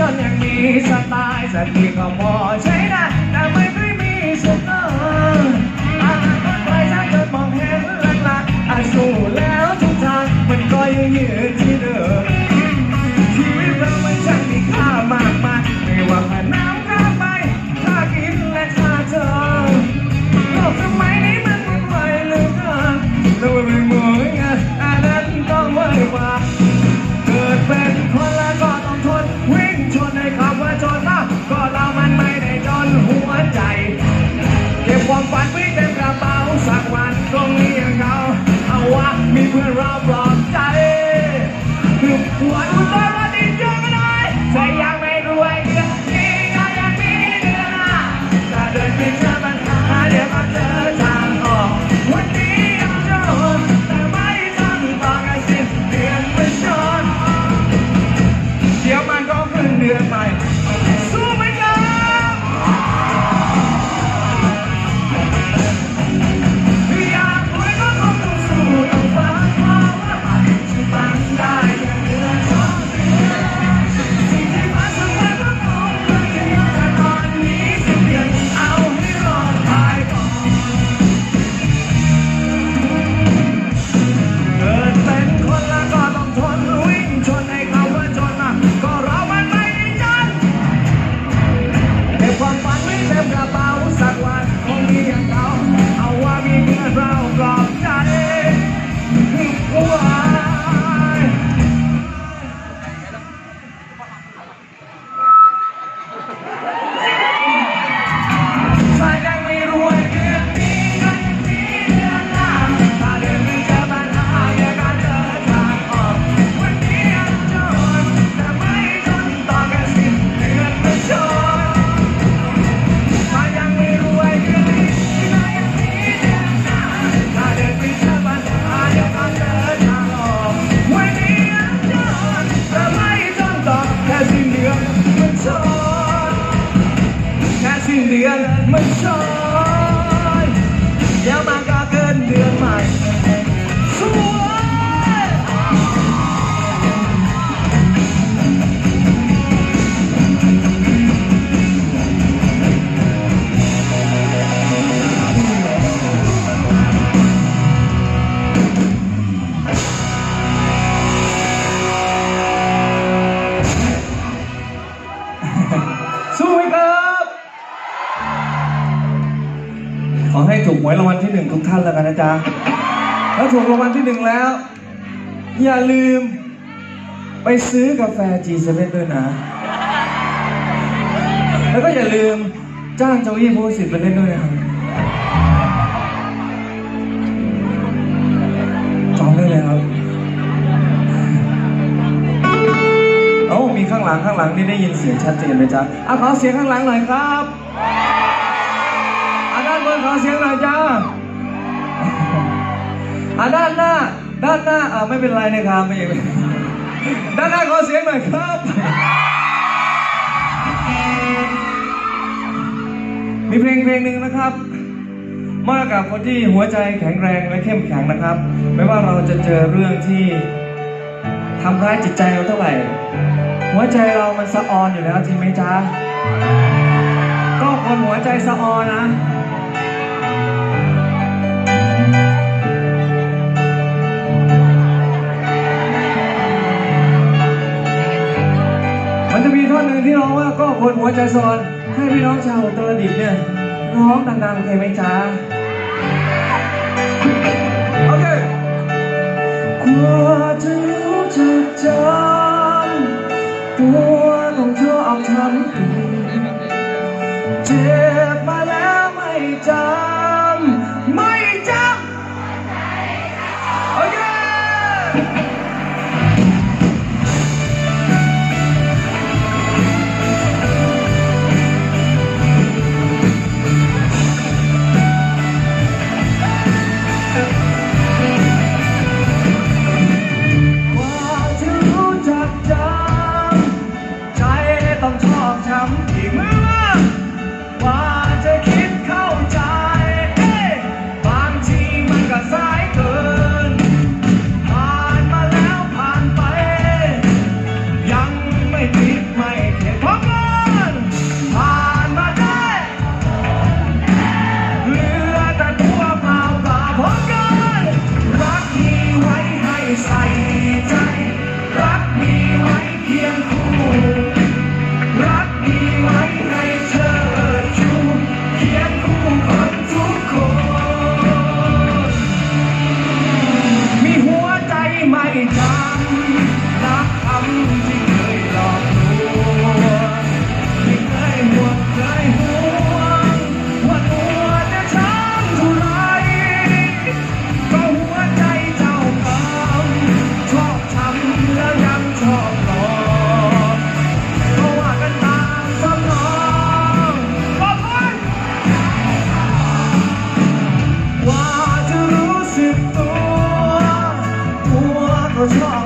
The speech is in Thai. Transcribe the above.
ยนยังมีสไตล์สติก็พอใช่ไหม ถูกหวยรางวัลที่หนึ่งทุกท่านแล้วกันนะจ๊ะถ้าถูกรางวัลที่หนึ่งแล้ว อย่าลืม ไปซื้อกาแฟ G7 ด้วยนะ แล้วก็อย่าลืมจ้างโจอี้ภูสิทธิ์ไปเล่นด้วยนะครับจองได้เลยครับเอ้ามีข้างหลังข้างหลังนี่ได้ยินเสียงชัดเจนไหมจ๊ะอะขอเสียงข้างหลังหน่อยครับ ขอเสียงหน่อยจ้าอะด้านหน้า ด้านหน้าอะไม่เป็นไรนะครับไม่เป็นไรด้านหน้าขอเสียงหน่อยครับ มีเพลงเพลงหนึ่งนะครับมอกับคนที่หัวใจแข็งแรงและเข้มแข็งนะครับ ไม่ว่าเราจะเจอเรื่องที่ทำร้ายจิตใจเราเท่าไหร่ หัวใจเรามันสะออนอยู่แล้วจริงไหมจ๊ะก็คนหัวใจสะออนนะ มันจะมีท่อนหนึ่งที่ร้องว่าก็คนหัวใจสะออนให้พี่น้องชาวอุตรดิตถ์เนี่ยร้องดังๆโอเคไหมจ๊ะโอเคกว่าจะรู้จักจำตัวต้องชอบทำผิดเจ็บมาแล้วไม่จ was wrong.